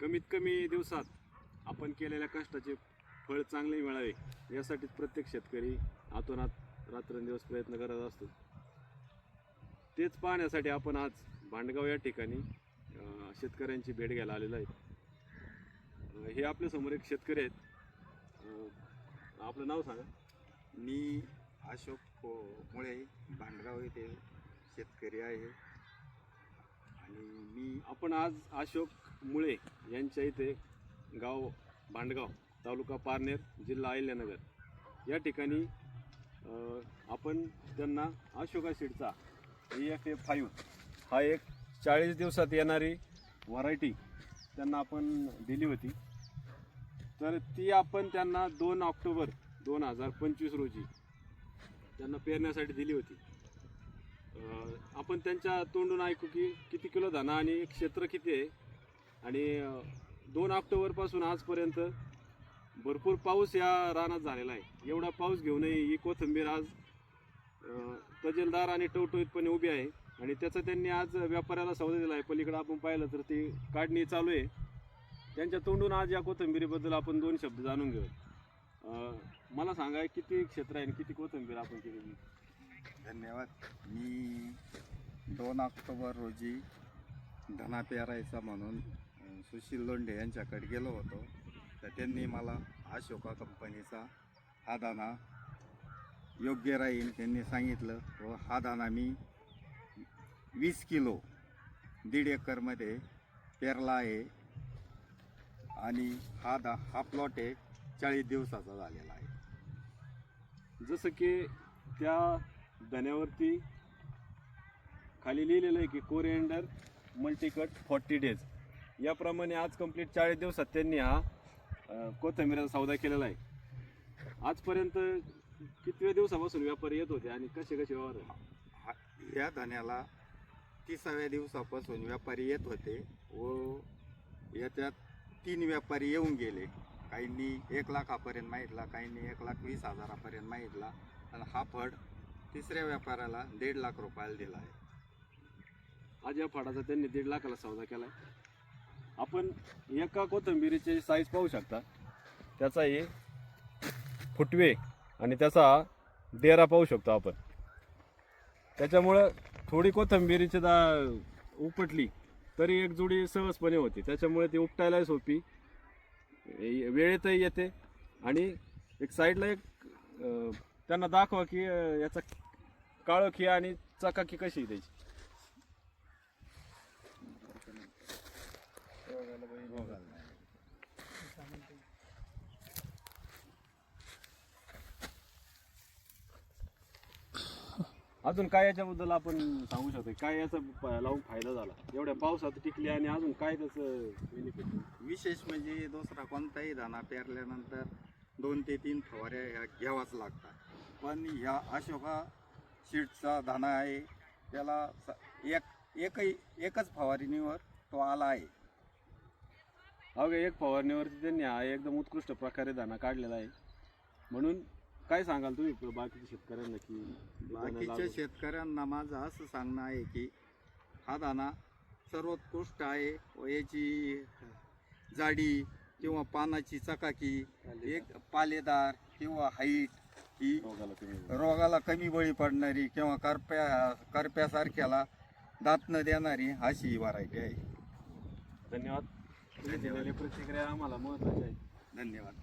कमीत कमी दिवसात आपण केलेल्या कष्टाचे फळ चांगले मिळावे यासाठी प्रत्येक शेतकरी आतोनात रात्रंदिवस प्रयत्न करत असतो. तेच पाहण्यासाठी आपण आज भांडगाव या ठिकाणी शेतकऱ्यांची भेट घ्यायला आलेलो आहे. हे आपल्यासमोर एक शेतकरी आहेत. आपलं नाव सांगा. मी अशोक मुळे भांडगाव येथे शेतकरी आहे. आणि मी आपण आज अशोक मुळे यांच्या इथे गाव भांडगाव तालुका पारनेर जिल्हा अहिल्यानगर. या ठिकाणी आपण त्यांना अशोका सीडचा ई एफ एफ फाईव्ह हा एक चाळीस दिवसात येणारी व्हरायटी त्यांना आपण दिली होती. तर ती आपण त्यांना दोन ऑक्टोबर दोन हजार पंचवीस रोजी त्यांना पेरण्यासाठी दिली होती. आपण त्यांच्या तोंडून ऐकू की किती किलो दाना आणि क्षेत्र किती आहे. आणि दोन ऑक्टोबरपासून आजपर्यंत भरपूर पाऊस या रानात झालेला आहे. एवढा पाऊस घेऊनही ही कोथिंबीर आज तजेलदार आणि टवटवीतपणे उभी आहे. आणि त्याचा त्यांनी आज व्यापाऱ्याला सौदा दिला आहे. पलीकडे आपण पाहिलं तर ती काढणी चालू आहे. त्यांच्या तोंडून आज या कोथिंबीरीबद्दल आपण दोन शब्द जाणून घेऊ. मला सांगा किती क्षेत्र आहे आणि किती कोथिंबीर आपण केलेली धन्यवाद. मी दोन ऑक्टोबर रोजी धना पेरायचा म्हणून सुशील लोंढे यांच्याकडे गेलो होतो. तर त्यांनी मला अशोका कंपनीचा हा दाना योग्य राहील त्यांनी सांगितलं. व हा दाना मी वीस किलो दीड एकरमध्ये पेरला आहे. आणि हा दा हा प्लॉट एक चाळीस दिवसाचा झालेला आहे. जसं की त्या धन्यावरती खाली लिहिलेलं आहे की कोरिएंडर मल्टीकट फॉर्टी डेज याप्रमाणे आज कंप्लीट चाळीस दिवसात त्यांनी हा अ, कोथिंबीरचा सौदा केलेला आहे. आजपर्यंत कितव्या दिवसापासून व्यापारी येत होते आणि कसे कसे व्यवहार हा या धान्याला तिसाव्या दिवसापासून व्यापारी येत होते व याच्यात तीन व्यापारी येऊन गेले. काहींनी एक लाखापर्यंत माहितला काहींनी एक लाख वीस हजारापर्यंत माहितला आणि हा फड तिसऱ्या व्यापाऱ्याला दीड लाख रुपयाला दिला आहे. आज या फाडाचा त्यांनी दीड लाखाला सौदा केला आहे आपण एका कोथंबिरीचे साईज पाहू शकता. त्याचा हे फुटवे आणि त्याचा डेरा पाहू शकतो आपण. त्याच्यामुळं थोडी कोथंबिरीची दा उपटली तरी एक जोडी सहजपणे होती. त्याच्यामुळे ती उपटायला सोपी. वेळेतही येते आणि एक साईडला एक त्यांना दाखवा की अं, याचा काळोखी आणि चकाकी कशी आहे त्याची. अजून काय याच्याबद्दल आपण सांगू शकतो? काय याचा प- लावून फायदा झाला? एवढ्या पावसात टिकली आणि अजून काय त्याचं बेनिफिट विशेष म्हणजे दुसरा कोणताही दाना पेरल्यानंतर दोन ते तीन फवाऱ्या ह्या घ्यावाच लागतात. पण ह्या अशोका शीटचा दाना आहे. त्याला स- एक एकही एकच फवारणीवर तो आला आहे. अवघ्या एक फवारणीवरती त्यांनी हा एकदम उत्कृष्ट प्रकारे दाना काढलेला आहे. म्हणून काय सांगाल तुम्ही बाकीच्या शेतकऱ्यांना की बाकीच्या शेतकऱ्यांना माझं असं सांगणं आहे की हा दाना सर्वोत्कृष्ट आहे. व याची जाडी किंवा पानाची चकाकी एक पालेदार किंवा हाईट ही रोगाला कमी बळी पडणारी किंवा करप्या करप्यासारख्याला दात न देणारी अशी ही व्हरायटी आहे. धन्यवाद. तुम्ही प्रतिक्रिया आम्हाला महत्वाची आहे. धन्यवाद.